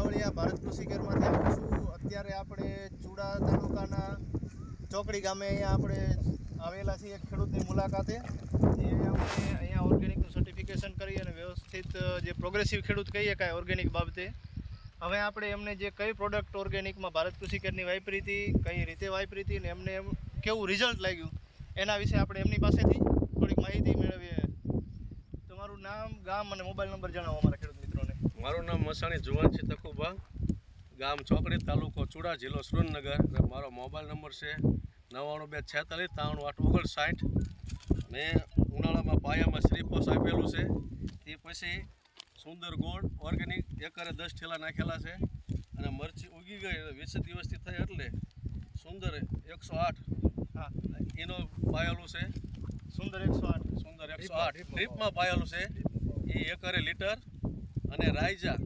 બાવળિયા ભારત કૃષિ કેરમાંથી આવું છું. અત્યારે આપણે ચુડા તાલુકાના ચોકડી ગામે અહીંયા આપણે આવેલા છીએ એક ખેડૂતની મુલાકાતે. જે આપણે અહીંયા ઓર્ગેનિકનું સર્ટિફિકેશન કરી અને વ્યવસ્થિત જે પ્રોગ્રેસિવ ખેડૂત કહીએ કાંઈ ઓર્ગેનિક બાબતે. હવે આપણે એમને જે કઈ પ્રોડક્ટ ઓર્ગેનિકમાં ભારત કૃષિ કેરની વાપરી હતી, કઈ રીતે વાપરી હતી ને એમને એમ કેવું રિઝલ્ટ લાગ્યું, એના વિશે આપણે એમની પાસેથી થોડીક માહિતી મેળવીએ. તમારું નામ, ગામ અને મોબાઈલ નંબર જણાવો અમારા મારું નામ મસાણી જુવાનસિંહ તકુબા ગામ ચોકડી તાલુકો ચુડા જિલ્લો સુરેન્દ્રનગર. મારો મોબાઈલ નંબર છે નવ્વાણું બે છેતાલીસ ત્રાણું આઠ ઓગણસાઠ. મેં ઉનાળામાં પાયામાં શ્રીપોસ આપેલું છે. તે પછી સુંદર ગોળ ઓર્ગેનિક એકરે દસ ઠેલા નાખેલા છે. અને મરચી ઉગી ગઈ વીસ દિવસથી થઈ એટલે સુંદર એકસો આઠ. હા. એનો પાયેલું છે. સુંદર એકસો આઠ. સુંદર એકસો આઠ. ડ્રીપમાં પાયેલું છે. એ એકરે લીટર અને રાયજા.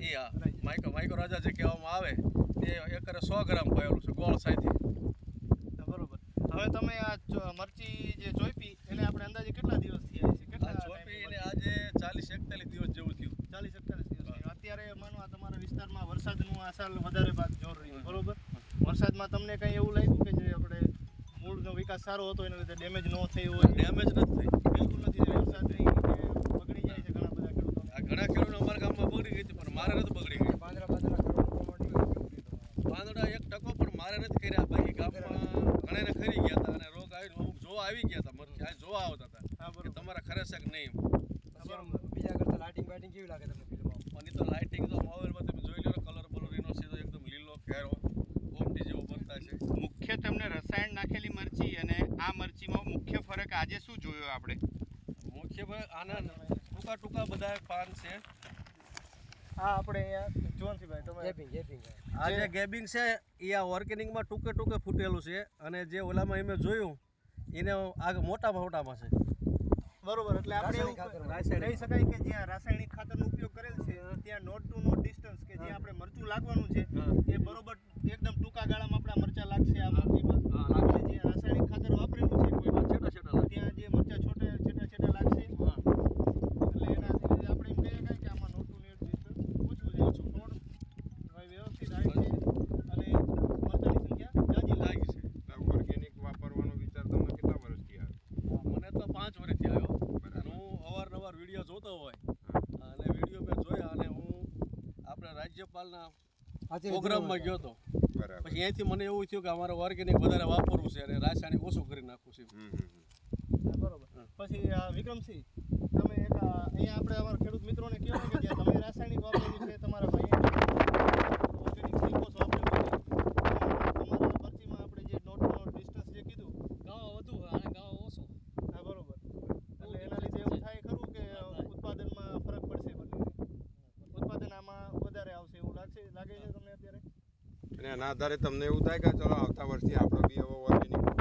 એ હા માઇક્રો માઇક્રો રાજા જે કહેવામાં આવે તે એકરે સો ગ્રામ પાયેલું છે ગોળ સાથે બરોબર. હવે તમે આ મરચી જે ચોઈપી એને આપણે અંદાજે કેટલા દિવસ થયા છે? કેટલા ચોપી એને આજે ચાલીસ એકતાલીસ દિવસ જેવું થયું. ચાલીસ એકતાલીસ દિવસ અત્યારે માનો આ તમારા વિસ્તારમાં વરસાદનું આ સાલ વધારે ભાગ જોર રહ્યું. બરોબર? વરસાદમાં તમને કંઈ એવું લાગ્યું કે જે આપણે મૂળનો વિકાસ સારો હતો એના લીધે ડેમેજ ન થઈ હોય? ડેમેજ નથી થઈ બિલકુલ નથી થયું. વરસાદ રહી કે બગડી જાય છે ઘણા બધા ખેડૂતોને આ ઘણા ખેડૂતો અમારા ગામમાં બગડી ગઈ હતી પણ મારે નથી બગડી ગઈ પાંદડા એક ટકો પણ મારે નથી કર્યા બાકી ગામમાં ઘણાને ખરી ગયા હતા અને રોગ આવીને અમુક જોવા આવી ગયા હતા મરચી આ જોવા આવતા હતા હા કે બરોબર. તમારા ખરેખર છે કે નહીં બીજા કરતા લાઇટિંગ બાઇટિંગ કેવી લાગે તમને ફિલ્મમાં પણ તો લાઇટિંગ તો મોબાઈલમાં તમે જોઈ લો કલર બલર એનો સીધો એકદમ લીલો ઘેરો ઓમટી જેવો બનતા છે. મુખ્ય તમને રસાયણ નાખેલી મરચી અને આ મરચીમાં મુખ્ય ફરક આજે શું જોયો આપણે? મુખ્ય ભાઈ આના ટૂંકા ટૂંકા બધા પાન છે. આ આપણે અહીંયા જોનસીભાઈ તમે ગેબિંગ ગેબિંગ. આ જે ગેબિંગ છે એ આ ઓર્ગેનિકમાં ટૂંકે ટૂંકે ફૂટેલું છે. અને જે ઓલામાં એમે જોયું એને આગ મોટા મોટામાં છે. બરોબર એટલે આપણે એવું કહી શકાય કે જ્યાં રાસાયણિક ખાતરનો ઉપયોગ કરેલ છે ત્યાં નોટ ટુ નોટ ડિસ્ટન્સ કે જ્યાં આપણે મરચું લાગવાનું છે એ બરોબર એકદમ ટૂંકા ગાળામાં આપણા મરચા લાગશે આ મરચીમાં હા, આપણે જે રાસાયણિક ખાતર વાપરેલું છે કોઈ છેટા છેટા લાગે. ત્યાં જે મરચા છોટે છેટા છેટા લાગશે હા. એટલે એનાથી લીધે આપણે એમ કહીએ શકાય કે આમાં નોટ ટુ નોટ ડિસ્ટન્સ ઓછું છે ઓછું છોડ હવે વ્યવસ્થિત આવે છે અને મરચાની સંખ્યા જાજી લાગે લાગી છે ઓર્ગેનિક વાપરવાનો વિચાર તમને કેટલા વર્ષથી આવ્યો મને તો પાંચ વર્ષથી આવ્યો અને હું અવારનવાર વીડિયો જોતો હોય અને વીડિયો મેં જોયા અને હું આપણે રાજ્યપાલના પ્રોગ્રામમાં ગયો હતો. બરાબર. પછી અહીંથી મને એવું થયું કે અમારે ઓર્ગેનિક વધારે વાપરવું છે અને રાસાયણિક ઓછું કરી નાખવું છે બરોબર. પછી આ વિક્રમસિંહ તમે એક અહીંયા આપણે અમારા ખેડૂત મિત્રોને કહો ને કે તમે રાસાયણિક વાપરેલું છે તમારા ભાઈએ ઓર્ગેનિક ગ્લુકોઝ વાપરેલું છે તમારા પરચીમાં આપણે જે નોટ નોટ ડિસ્ટન્સ જે કીધું ગાવા વધુ અને ગાવા ઓછો હા બરોબર એટલે એના લીધે એવું થાય ખરું કે ઉત્પાદનમાં ફરક પડશે બંને ઉત્પાદન આમાં વધારે આવશે એવું લાગશે લાગે છે તમને અત્યારે અને એના આધારે તમને એવું થાય કે ચલો આવતા વર્ષથી આપણો બી એવો ઓર્ગેનિક